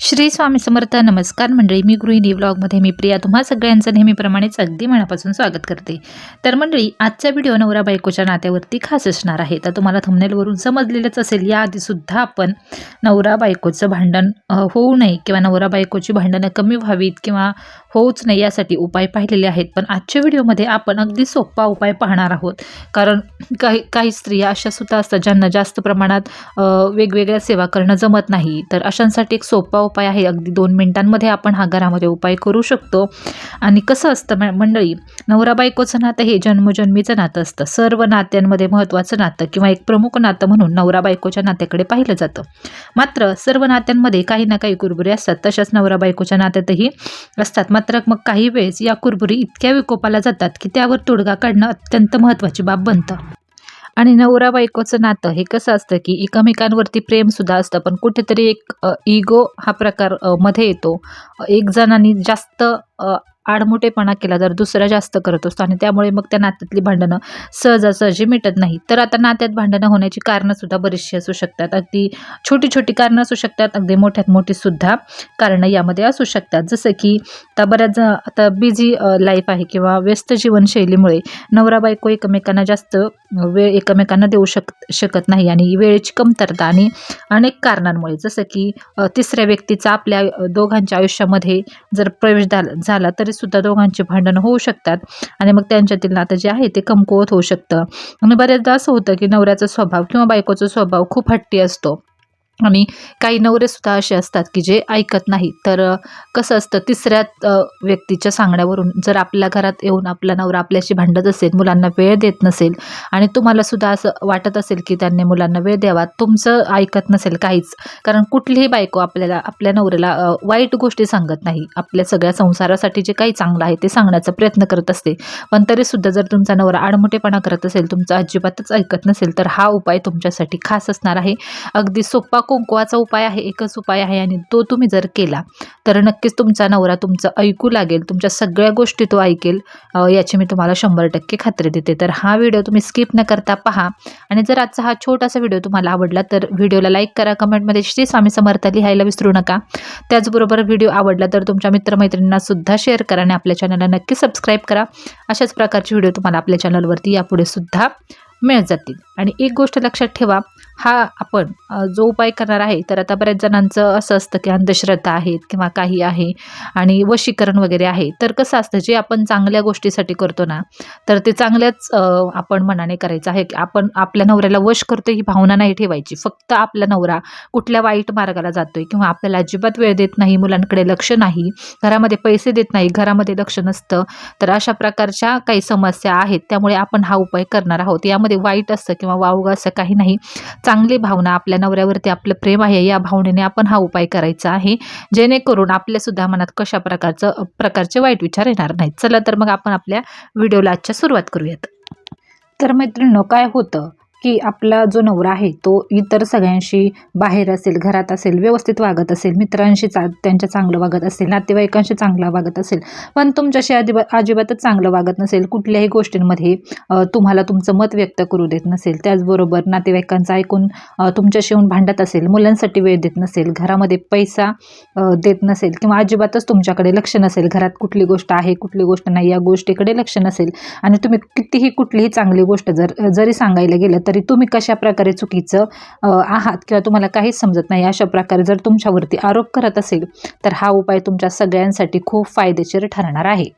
श्री स्वामी समर्थ नमस्कार मंडळी. मी गृहिणी ब्लॉगमध्ये मी प्रिया. तुम्हा सगळ्यांचं नेहमीप्रमाणेच अगदी मनापासून स्वागत करते. तर मंडळी आजचा व्हिडिओ नवरा बायकोच्या नात्यावरती खास असणार आहे. तर तुम्हाला थंबनेलवरून समजलेलंच असेल याआधीसुद्धा आपण नवरा बायकोचं भांडण होऊ नये किंवा नवरा बायकोची भांडणं कमी व्हावीत किंवा होऊच नाही यासाठी उपाय पाहिलेले आहेत. पण आजच्या व्हिडिओमध्ये आपण अगदी सोपा उपाय पाहणार आहोत. कारण काही काही स्त्रिया अशा सुद्धा असतात ज्यांना जास्त प्रमाणात वेगवेगळ्या सेवा करणं जमत नाही. तर अशांसाठी एक सोपा उपाय आहे. अगदी दोन मिनिटांमध्ये आपण हा घरामध्ये उपाय करू शकतो. आणि कसं असतं म- मंडळी नवरा बायकोचं नातं हे जन्मजन्मीचं नातं असतं. सर्व नात्यांमध्ये महत्त्वाचं नातं किंवा एक प्रमुख नातं म्हणून नवरा बायकोच्या नात्याकडे पाहिलं जातं. मात्र सर्व नात्यांमध्ये काही ना काही कुरबुरे असतात. तशाच नवरा बायकोच्या नात्यातही असतात. मात्र मग काही वेळेस या कुरबुरी इतक्या विकोपाला जातात की त्यावर तोडगा काढणं अत्यंत महत्त्वाची बाब बनतं. आणि नवरा बायकोचं नातं हे कसं असतं की एकमेकांवरती प्रेमसुद्धा असतं पण कुठेतरी एक इगो हा प्रकारमध्ये येतो. एक जणांनी जास्त आडमोठेपणा केला तर दुसरा जास्त करत असतो आणि त्यामुळे मग त्या नात्यातली भांडणं सहजासहजी मिटत नाही तर आता नात्यात भांडणं होण्याची कारणंसुद्धा बरीचशी असू शकतात. अगदी छोटी छोटी कारणं असू शकतात अगदी मोठ्यात मोठीसुद्धा कारणं यामध्ये असू शकतात. जसं की आता बऱ्याच आता बिझी लाईफ आहे किंवा व्यस्त जीवनशैलीमुळे नवरा बायको एकमेकांना जास्त वेळ एकमेकांना देऊ शक शकत नाही आणि वेळेची कमतरता आणि अनेक कारणांमुळे जसं की तिसऱ्या व्यक्तीचा आपल्या दोघांच्या आयुष्यामध्ये जर प्रवेश झाला तरी सुद्धा दोघांची भांडणं होऊ शकतात आणि मग त्यांच्यातील नातं जे आहे ते कमकुवत होऊ शकतं. आणि बऱ्याचदा असं होतं की नवऱ्याचा स्वभाव किंवा बायकोचा स्वभाव खूप हट्टी असतो. आणि काही नवरेसुद्धा असे असतात की जे ऐकत नाही तर कसं असतं तिसऱ्या व्यक्तीच्या सांगण्यावरून जर आपल्या घरात येऊन आपला नवरा आपल्याशी भांडत असेल मुलांना वेळ देत नसेल आणि तुम्हाला सुद्धा असं वाटत असेल की त्यांनी मुलांना वेळ द्यावा तुमचं ऐकत नसेल काहीच. कारण कुठलीही बायको आपल्याला आपल्या नवऱ्याला वाईट गोष्टी सांगत नाही. आपल्या सगळ्या संसारासाठी जे काही चांगलं आहे ते सांगण्याचा प्रयत्न करत असते. पण तरीसुद्धा जर तुमचा नवरा आडमोठेपणा करत असेल तुमचं अजिबातच ऐकत नसेल तर हा उपाय तुमच्यासाठी खास असणार आहे. अगदी सोपा कुंकवाचा उपाय आहे एकच उपाय आहे आणि तो तुम्ही जर केला तर नक्कीच तुमचा नवरा तुमचं ऐकू लागेल तुमच्या सगळ्या गोष्टी तो ऐकेल याची मी तुम्हाला शंभर टक्के खात्री देते. तर हा व्हिडिओ तुम्ही स्किप न करता पहा आणि जर आजचा हा छोटासा व्हिडिओ तुम्हाला आवडला तर व्हिडिओला लाईक करा कमेंटमध्ये श्री स्वामी समर्थ लिहायला विसरू नका. त्याचबरोबर व्हिडिओ आवडला तर तुमच्या मित्रमैत्रिणींना सुद्धा शेअर करा आणि आपल्या चॅनलला नक्की सबस्क्राईब करा. अशाच प्रकारचे व्हिडिओ तुम्हाला आपल्या चॅनलवरती यापुढे सुद्धा मिळत जातील. आणि एक गोष्ट लक्षात ठेवा हा आपण जो उपाय करणार आहे तर आता बऱ्याच जणांचं असं असतं की अंधश्रद्धा आहेत किंवा काही आहे आणि वशीकरण वगैरे आहे. तर कसं असतं जे आपण चांगल्या गोष्टीसाठी करतो ना तर ते चांगल्याच आपण मनाने करायचं आहे. की आपण आपल्या नवऱ्याला वश करतो ही भावना नाही ठेवायची. फक्त आपला नवरा कुठल्या वाईट मार्गाला जातोय किंवा आपल्याला अजिबात वेळ देत नाही मुलांकडे लक्ष नाही घरामध्ये पैसे देत नाही घरामध्ये लक्ष नसतं तर अशा प्रकारच्या काही समस्या आहेत. त्यामुळे आपण हा उपाय करणार आहोत. यामध्ये वाईट असतं किंवा वावग असं काही नाही. चांगली भावना आपल्या नवऱ्यावरती आपलं प्रेम आहे या भावनेने आपण हा उपाय करायचा आहे. जेणेकरून आपल्यासुद्धा मनात कशा प्रकारचं प्रकारचे वाईट विचार येणार नाहीत. चला तर मग आपण आपल्या व्हिडिओला आजच्या सुरुवात करूयात. तर मैत्रिणींनो काय होतं? की आपला जो नवरा आहे तो इतर सगळ्यांशी बाहेर असेल घरात असेल व्यवस्थित वागत असेल मित्रांशी चा त्यांच्या चांगलं वागत असेल नातेवाईकांशी चांगलं वागत असेल पण तुमच्याशी अजिबा अजिबातच चांगलं वागत नसेल कुठल्याही गोष्टींमध्ये तुम्हाला तुमचं मत व्यक्त करू देत नसेल त्याचबरोबर नातेवाईकांचं ऐकून तुमच्याशी येऊन भांडत असेल मुलांसाठी वेळ देत नसेल घरामध्ये पैसा देत नसेल किंवा अजिबातच तुमच्याकडे लक्ष नसेल घरात कुठली गोष्ट आहे कुठली गोष्ट नाही या गोष्टीकडे लक्ष नसेल आणि तुम्ही कितीही कुठलीही चांगली गोष्ट जर जरी सांगायला गेलं तरी तुम्ही कशा प्रकारे चुकीचं आहात किंवा तुम्हाला काहीच समजत नाही अशा प्रकारे जर तुमच्यावरती आरोप करत असेल तर हा उपाय तुमच्या सगळ्यांसाठी खूप फायदेशीर ठरणार आहे.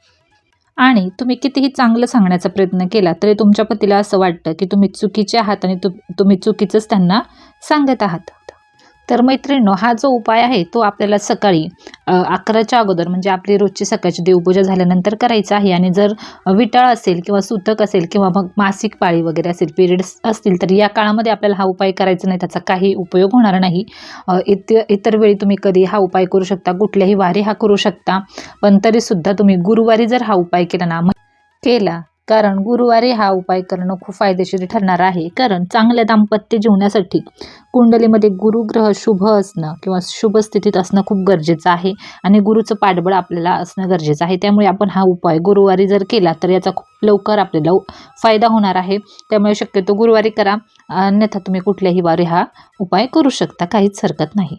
आणि तुम्ही कितीही चांगलं सांगण्याचा प्रयत्न केला तरी तुमच्या पतीला असं वाटतं की तुम्ही चुकीचे आहात आणि तु तुम्ही चुकीचंच त्यांना सांगत आहात. तर मैत्रिणींनो हा जो उपाय आहे तो आपल्याला सकाळी अकराच्या अगोदर म्हणजे आपली रोजची सकाळची देवपूजा झाल्यानंतर करायचा आहे. आणि जर विटाळ असेल किंवा सुतक असेल किंवा मग मासिक पाळी वगैरे असेल पिरियड्स असतील तर या काळामध्ये आपल्याला हा उपाय करायचा नाही. त्याचा काही उपयोग होणार नाही. इत इतर वेळी तुम्ही कधी हा उपाय करू शकता कुठल्याही वारी हा करू शकता. पण तरीसुद्धा तुम्ही गुरुवारी जर हा उपाय केला ना मग केला कारण गुरुवारी हा उपाय करणं खूप फायदेशीर ठरणार आहे. कारण चांगल्या दाम्पत्य जीवनासाठी कुंडलीमध्ये गुरुग्रह शुभ असणं किंवा शुभ स्थितीत असणं खूप गरजेचं आहे आणि गुरुचं पाठबळ आपल्याला असणं गरजेचं आहे. त्यामुळे आपण हा उपाय गुरुवारी जर केला तर याचा खूप लवकर आपल्याला फायदा होणार आहे. त्यामुळे शक्यतो गुरुवारी करा. अन्यथा तुम्ही कुठल्याही वारी हा उपाय करू शकता. काहीच हरकत नाही.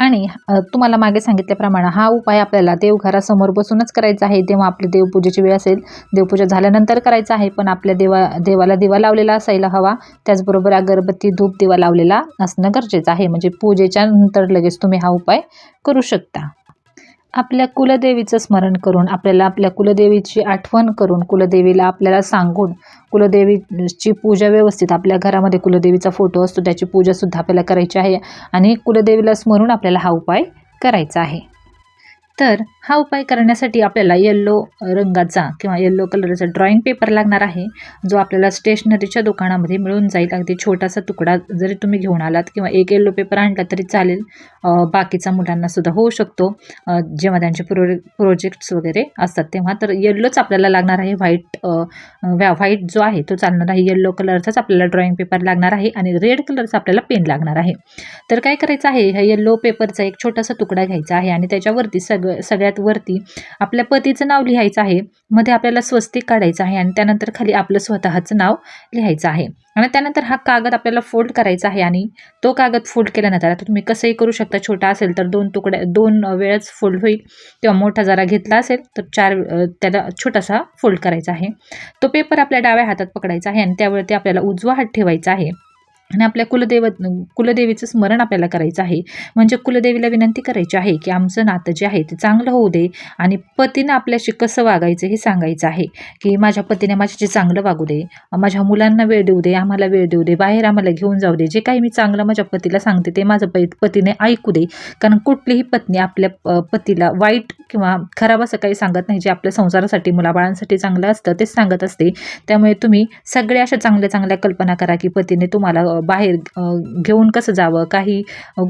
आणि तुम्हाला मागे सांगितल्याप्रमाणे हा उपाय आपल्याला देवघरासमोर बसूनच करायचा आहे. तेव्हा आपली देवपूजेची वेळ असेल देवपूजा झाल्यानंतर करायचा आहे. पण आपल्या देवा देवाला दिवा लावलेला असायला हवा. त्याचबरोबर अगरबत्ती धूप दिवा लावलेला असणं गरजेचं आहे. म्हणजे पूजेच्या नंतर लगेच तुम्ही हा उपाय करू शकता. आपल्या कुलदेवीचं स्मरण करून आपल्याला आपल्या कुलदेवीची आठवण करून कुलदेवीला आपल्याला सांगून कुलदेवीची पूजा व्यवस्थित आपल्या घरामध्ये कुलदेवीचा फोटो असतो त्याची पूजासुद्धा आपल्याला करायची आहे आणि कुलदेवीला स्मरून आपल्याला हा उपाय करायचा आहे. तर हा उपाय करण्यासाठी आपल्याला येल्लो रंगाचा किंवा येल्लो कलरचा ड्रॉइंग पेपर लागणार आहे जो आपल्याला स्टेशनरीच्या दुकानामध्ये मिळून जाईल. अगदी छोटासा तुकडा जरी तुम्ही घेऊन आलात किंवा एक येल्लो पेपर आणला तरी चालेल. बाकीचा मुलांनासुद्धा होऊ शकतो. जेव्हा त्यांचे प्रो प्रोजेक्ट्स वगैरे असतात तेव्हा तर येल्लोच आपल्याला लागणार आहे. व्हाईट व्हाईट जो आहे तो चालणार आहे. येल्लो कलरचाच आपल्याला ड्रॉइंग पेपर लागणार आहे आणि रेड कलरचा आपल्याला पेन लागणार आहे. तर काय करायचं आहे? ह्या येल्लो पेपरचा एक छोटासा तुकडा घ्यायचा आहे आणि त्याच्यावरती सग सगळ्यात वरती आपल्या पतीचं नाव लिहायचं आहे. मध्ये आपल्याला स्वस्तिक काढायचं आहे आणि त्यानंतर खाली आपलं स्वतःचं नाव लिहायचं आहे. आणि त्यानंतर हा कागद आपल्याला फोल्ड करायचा आहे आणि तो कागद फोल्ड केल्यानंतर आता तुम्ही कसंही करू शकता छोटा असेल तर दोन तुकड्या दोन वेळच फोल्ड होईल. किंवा मोठा जरा घेतला असेल तर चार त्याला छोटासा फोल्ड करायचा आहे. तो पेपर आपल्या डाव्या हातात पकडायचा आहे आणि त्यावरती आपल्याला उजवा हात ठेवायचा आहे. आणि आपल्या कुलदेव कुलदेवीचं स्मरण आपल्याला करायचं आहे. म्हणजे कुलदेवीला विनंती करायची आहे की आमचं नातं जे आहे ते चांगलं होऊ दे आणि पतीनं आपल्याशी कसं वागायचं हे सांगायचं आहे. की माझ्या पतीने माझ्याशी चांगलं वागू दे माझ्या मुलांना वेळ देऊ दे आम्हाला वेळ देऊ दे बाहेर आम्हाला घेऊन जाऊ दे जे काही मी चांगलं माझ्या पतीला सांगते ते माझं पै पतीने ऐकू दे. कारण कुठलीही पत्नी आपल्या प- पतीला वाईट किंवा खराब असं काही सांगत नाही जे आपल्या संसारासाठी मुलाबाळांसाठी चांगलं असतं तेच सांगत असते. त्यामुळे तुम्ही सगळ्या अशा चांगल्या चांगल्या कल्पना करा की पतीने तुम्हाला बाहेर घेऊन कसं जावं? काही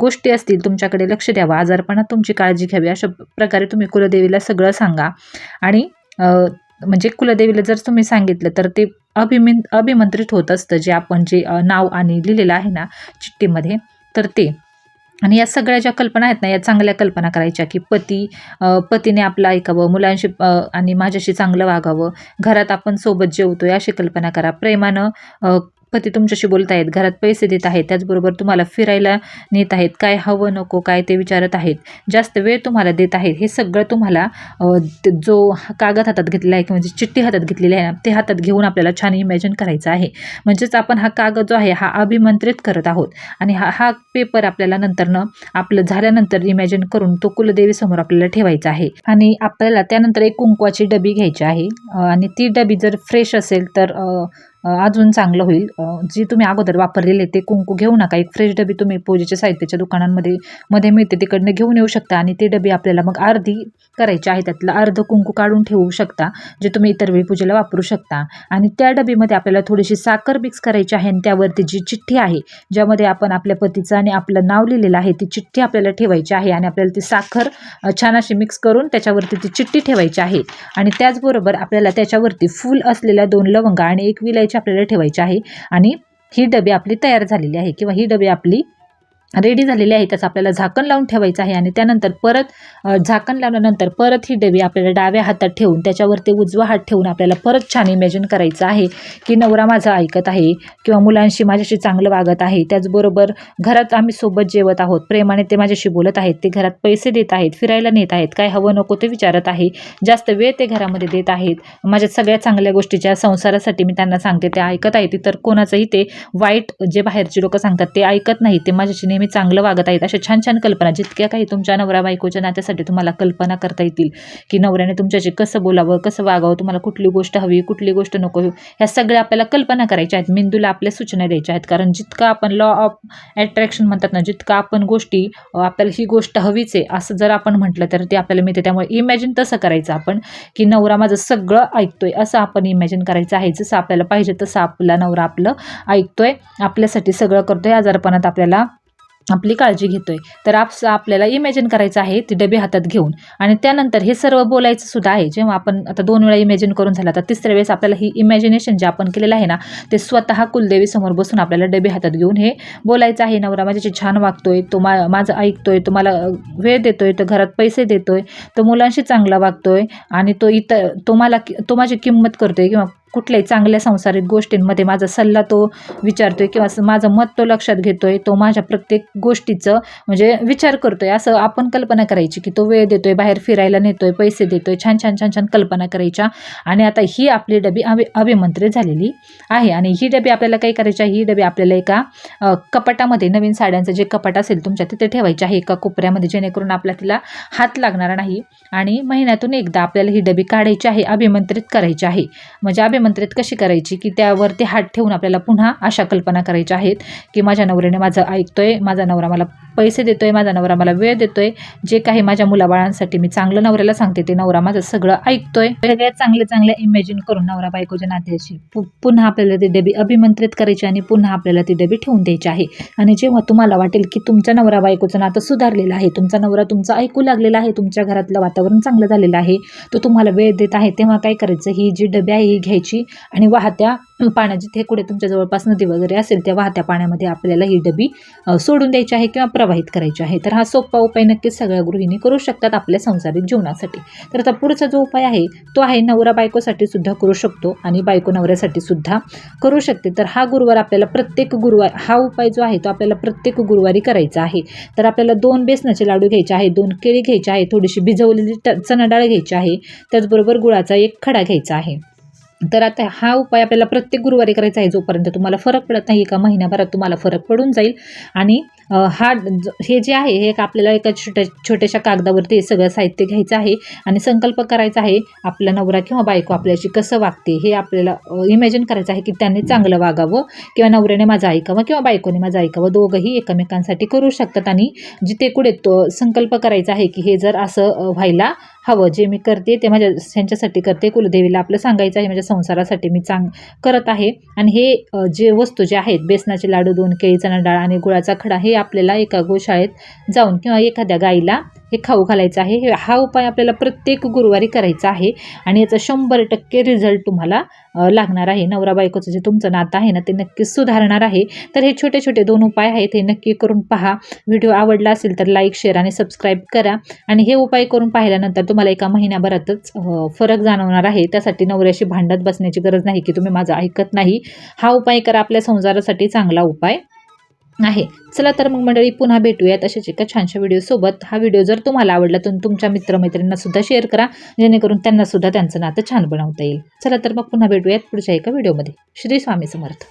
गोष्टी असतील तुमच्याकडे लक्ष द्यावं. आजारपणात तुमची काळजी घ्यावी. अशा प्रकारे तुम्ही कुलदेवीला सगळं सांगा. आणि म्हणजे कुलदेवीला जर तुम्ही सांगितलं तर ते अभिमिन अभिमंत्रित होत असतं जे आपण जे नाव आणि लिहिलेलं आहे ना चिठ्ठीमध्ये तर ते. आणि या सगळ्या ज्या कल्पना आहेत ना या चांगल्या कल्पना करायच्या की पती पतीने आपलं ऐकावं मुलांशी आणि माझ्याशी चांगलं वागावं. घरात आपण सोबत जेवतोय अशी कल्पना करा. प्रेमानं पती तुमच्याशी बोलत आहेत घरात पैसे देत आहेत त्याचबरोबर तुम्हाला फिरायला नेत आहेत काय हवं नको काय ते विचारत आहेत जास्त वेळ तुम्हाला देत आहेत हे सगळं तुम्हाला जो कागद हातात घेतलेला आहे किंवा जी चिठ्ठी हातात घेतलेली आहे ना ते हातात घेऊन आपल्याला छान इमॅजिन करायचं आहे. म्हणजेच आपण हा कागद जो आहे हा अभिमंत्रित करत आहोत आणि हा हा पेपर आपल्याला नंतरनं आपलं झाल्यानंतर इमॅजिन करून तो कुलदेवीसमोर आपल्याला ठेवायचा आहे. आणि आपल्याला त्यानंतर एक कुंकवाची डबी घ्यायची आहे आणि ती डबी जर फ्रेश असेल तर अजून चांगलं होईल. जी तुम्ही अगोदर वापरलेले ते कुंकू घेऊ नका. एक फ्रेश डबी तुम्ही पूजेच्या साहित्याच्या दुकानांमध्ये मध्ये मिळते तिकडनं घेऊन येऊ शकता. आणि ती डबी आपल्याला मग अर्धी करायची आहे. त्यातलं अर्ध कुंकू काढून ठेवू शकता जे तुम्ही इतर वेळी पूजेला वापरू शकता. आणि त्या डबीमध्ये आपल्याला थोडीशी साखर मिक्स करायची आहे. आणि त्यावरती जी चिठ्ठी आहे ज्यामध्ये आपण आपल्या पतीचं आणि आपलं नाव लिहिलेलं आहे ती चिठ्ठी आपल्याला ठेवायची आहे. आणि आपल्याला ती साखर छान अशी मिक्स करून त्याच्यावरती ती चिठ्ठी ठेवायची आहे. आणि त्याचबरोबर आपल्याला त्याच्यावरती फूल असलेल्या दोन लवंगा आणि एक विलायची आपल्याला ठेवायची आहे. आणि ही डबे आपली तयार झालेली आहे किंवा ही डबे आपली रेडी झालेली आहे त्याचं आपल्याला झाकण लावून ठेवायचं आहे आणि त्यानंतर परत झाकण लावल्यानंतर परत ही डबी आपल्याला डाव्या हातात ठेवून त्याच्यावरती उजवा हात ठेवून आपल्याला परत छान इमॅजिन करायचं आहे की नवरा माझा ऐकत आहे किंवा मुलांशी माझ्याशी चांगलं वागत आहे. त्याचबरोबर घरात आम्ही सोबत जेवत आहोत प्रेमाने ते माझ्याशी बोलत आहेत ते घरात पैसे देत आहेत फिरायला नेत आहेत काय हवं नको ते विचारत आहे जास्त वेळ ते घरामध्ये देत आहेत. माझ्या सगळ्या चांगल्या गोष्टीच्या संसारासाठी मी त्यांना सांगते ते ऐकत आहेत इतर कोणाचंही ते वाईट जे बाहेरची लोक सांगतात ते ऐकत नाही ते माझ्याशी नेहमी चांगलं वागत आहेत अशा छान छान कल्पना जितक्या काही तुमच्या नवरा बायकोच्या नात्यासाठी तुम्हाला कल्पना करता येतील की नवऱ्याने तुमच्याशी कसं बोलावं कसं वागावं तुम्हाला कुठली गोष्ट हवी कुठली गोष्ट नको ह्या सगळ्या आपल्याला कल्पना करायच्या आहेत मेंदूला आपल्या सूचना द्यायच्या आहेत. कारण जितकं आपण लॉ ऑफ अट्रॅक्शन म्हणतात ना जितकं आपण गोष्टी आपल्याला ही गोष्ट हवीच आहे असं जर आपण म्हटलं तर ते आपल्याला मिळते. त्यामुळे इमॅजिन तसं करायचं आपण की नवरा माझं सगळं ऐकतोय असं आपण इमॅजिन करायचं आहे जसं आपल्याला पाहिजे तसं आपला नवरा आपलं ऐकतोय आपल्यासाठी सगळं करतोय आजारपणात आपल्याला आपली काळजी घेतोय. तर आप आपल्याला इमॅजिन करायचं आहे ती डबे हातात घेऊन. आणि त्यानंतर हे सर्व बोलायचं सुद्धा आहे. जेव्हा आपण आता दोन वेळा इमॅजिन करून झाला तर तिसऱ्या वेळेस आपल्याला ही इमॅजिनेशन जे आपण केलेलं आहे ना ते स्वतः कुलदेवी समोर बसून आपल्याला डबे हातात घेऊन हे बोलायचं आहे. नवरा माझ्याशी छान वागतोय तो मा माझं ऐकतोय तो मला वेळ देतोय तो घरात पैसे देतोय तो मुलांशी चांगला वागतोय आणि तो इतर तो मला तो माझी किंमत करतोय किंवा कुठल्याही चांगल्या संसारिक गोष्टींमध्ये माझा सल्ला तो विचारतोय किंवा असं माझं मत तो लक्षात घेतोय तो माझ्या प्रत्येक गोष्टीचं म्हणजे विचार करतोय. असं आपण कल्पना करायची की तो वेळ देतोय बाहेर फिरायला नेतोय पैसे देतोय छान छान छान छान कल्पना करायच्या आणि आता ही आपली डबी अभि अभिमंत्रित झालेली आहे आणि ही डबी आपल्याला काय करायची आहे? ही डबी आपल्याला एका कपाटामध्ये नवीन साड्यांचं जे कपाट असेल तुमच्या तिथे ठेवायचे आहे. एका कोपऱ्यामध्ये जेणेकरून आपल्या तिला हात लागणार नाही आणि महिन्यातून एकदा आपल्याला ही डबी काढायची आहे अभिमंत्रित करायची आहे. म्हणजे मंत्रित कशी करायची की त्यावरती हात ठेवून आपल्याला पुन्हा अशा कल्पना करायच्या आहेत की माझ्या नवऱ्याने माझं ऐकतोय माझा नवरा मला पैसे देतो आहे माझा नवरा मला वेळ देतोय जे काही माझ्या मुलाबाळांसाठी मी चांगलं नवऱ्याला सांगते ते नवरा माझं सगळं ऐकतोय. सगळ्यात चांगले चांगल्या इमॅजिन करून नवरा बायकोच्या नात्याची पु- पुन्हा आपल्याला ती डबी अभिमंत्रित करायची आणि पुन्हा आपल्याला ती डबी ठेवून द्यायची आहे. आणि जेव्हा तुम्हाला वाटेल की तुमच्या नवरा बायकोचं नातं सुधारलेलं आहे तुमचा नवरा तुमचा ऐकू लागलेला आहे तुमच्या घरातलं वातावरण चांगलं झालेलं आहे तो तुम्हाला वेळ देत आहे तेव्हा काय करायचं? ही जी डबी आहे ही घ्यायची आणि वाहत्या पाण्यात जिथे कुठे तुमच्या जवळपास नदी वगैरे असेल त्या वाहत्या पाण्यामध्ये आपल्याला ही डबी सोडून द्यायची आहे किंवा प्रवाहित करायची आहे. तर हा सोपा उपाय नक्कीच सगळ्या गृहिणी करू शकतात आपल्या संसारिक जीवनासाठी. तर आता पुढचा जो उपाय आहे तो आहे नवरा बायकोसाठी सुद्धा करू शकतो आणि बायको नवऱ्यासाठी सुद्धा करू शकते. तर हा गुरुवार आपल्याला प्रत्येक गुरुवार हा उपाय जो आहे तो आपल्याला प्रत्येक गुरुवारी करायचा आहे. तर आपल्याला दोन बेसनाचे लाडू घ्यायचे आहे दोन केळी घ्यायची आहे थोडीशी भिजवलेली ट चणा डाळ घ्यायची आहे त्याचबरोबर गुळाचा एक खडा घ्यायचा आहे. तर आता हा उपाय आपल्याला प्रत्येक गुरुवारी करायचा आहे जोपर्यंत. तुम्हाला फरक पडत नाही एका महिन्याभरात तुम्हाला फरक पडून जाईल. आणि हा ज- हे जे आहे हे एक आपल्याला एका छोट्या छोट्याशा कागदावरती हे सगळं साहित्य घ्यायचं आहे आणि संकल्प करायचा आहे आपला नवरा किंवा बायको आपल्याशी कसं वागते हे आपल्याला इमॅजिन करायचं आहे की त्यांनी चांगलं वागावं किंवा नवऱ्याने माझं ऐकावं किंवा बायकोने माझं ऐकावं. दोघंही एकमेकांसाठी करू शकतात आणि जिथे कुठे तो संकल्प करायचा आहे की हे जर असं व्हायला हवं जे मी करते ते माझ्या ह्यांच्यासाठी करते कुलदेवीला आपलं सांगायचं आहे माझ्या संसारासाठी मी चांग करत आहे. आणि हे जे वस्तू जे आहेत बेसनाचे लाडू दोन केळी चणा डाळ आणि गुळाचा खडा हे आपल्याला एका गोशाळेत जाऊन किंवा एखाद्या गाईला हे खाऊ घालायचं आहे. हे हा उपाय आपल्याला प्रत्येक गुरुवारी करायचा आहे आणि याचा शंभर टक्के रिझल्ट तुम्हाला लागणार आहे. नवरा बायकोचं जे तुमचं नातं आहे ना ते नक्कीच सुधारणार आहे. तर हे छोटे छोटे दोन उपाय आहेत हे नक्की करून पहा. व्हिडिओ आवडला असेल तर लाईक शेअर आणि सबस्क्राईब करा. आणि हे उपाय करून पाहिल्यानंतर तुम्हाला एका महिन्याभरातच फरक जाणवणार आहे. त्यासाठी नवऱ्याशी भांडत बसण्याची गरज नाही की तुम्ही माझं ऐकत नाही. हा उपाय करा आपल्या संसारासाठी चांगला उपाय. आहे. चला तर मग मंडळी पुन्हा भेटूयात अशाच एका छानशा व्हिडिओसोबत हा व्हिडिओ जर तुम्हाला आवडला तर तुमच्या मित्रमैत्रिणींना सुद्धा शेअर करा. जेणेकरून त्यांना सुद्धा त्यांचं नातं छान बनवता येईल. चला तर मग पुन्हा भेटूयात पुढच्या एका व्हिडिओमध्ये श्री स्वामी समर्थ.